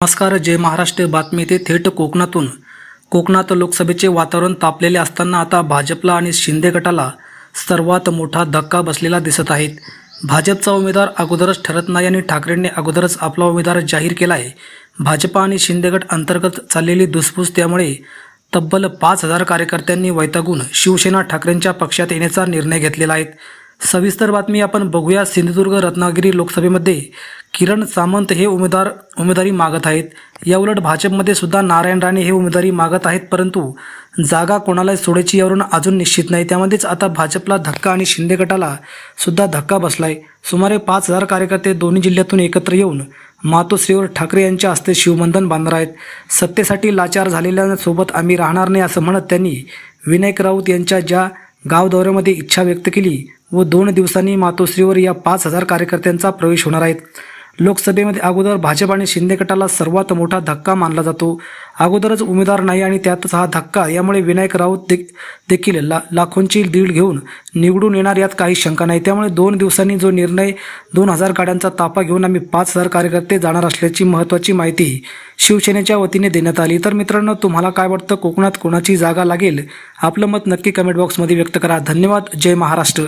नमस्कार जय महाराष्ट्र बातमी ते थेट कोकणातून. कोकणात लोकसभेचे वातावरण तापलेले असताना आता भाजपला आणि शिंदे गटाला सर्वात मोठा धक्का बसलेला दिसत आहेत भाजपचा उमेदवार अगोदरच ठरत नाही आणि ठाकरेंनी अगोदरच आपला उमेदवार जाहीर केला आहे. भाजपा आणि शिंदे गट अंतर्गत चाललेली धुसफूस त्यामुळे तब्बल पाच हजार कार्यकर्त्यांनी वैतागून शिवसेना ठाकरेंच्या पक्षात येण्याचा निर्णय घेतलेला आहे. सविस्तर बातमी आपण बघूया. सिंधुदुर्ग रत्नागिरी लोकसभेमध्ये किरण सामंत हे उमेदवार उमेदवारी मागत आहेत. याउलट भाजपमध्ये सुद्धा नारायण राणे हे उमेदवारी मागत आहेत परंतु जागा कोणाला सोडायची यावरून अजून निश्चित नाही. त्यामध्येच आता भाजपला धक्का आणि शिंदे गटाला सुद्धा धक्का बसलाय. सुमारे पाच हजार कार्यकर्ते दोन्ही जिल्ह्यातून एकत्र येऊन मातोश्रीवर ठाकरे यांच्या हस्ते शिवबंधन बांधणार आहेत. सत्तेसाठी लाचार झालेल्यांसोबत आम्ही राहणार नाही असं म्हणत त्यांनी विनायक राऊत यांच्या ज्या गाव दौऱ्यामध्ये इच्छा व्यक्त केली व दोन दिवसांनी मातोश्रीवर या पाच हजार कार्यकर्त्यांचा प्रवेश होणार आहेत लोकसभेमध्ये अगोदर भाजप आणि शिंदे गटाला सर्वात मोठा धक्का मानला जातो. अगोदरच उमेदवार नाही आणि त्यातच हा धक्का यामुळे विनायक राऊत दे देखील ला लाखोंची दीड घेऊन निवडून येणार यात काही शंका नाही. त्यामुळे दोन दिवसांनी जो निर्णय दोन हजार गाड्यांचा ताफा घेऊन आम्ही पाच हजार कार्यकर्ते जाणार असल्याची महत्त्वाची माहिती शिवसेनेच्या वतीने देण्यात आली. तर मित्रांनो तुम्हाला काय वाटतं? कोकणात कोणाची जागा लागेल? आपलं मत नक्की कमेंट बॉक्समध्ये व्यक्त करा. धन्यवाद. जय महाराष्ट्र.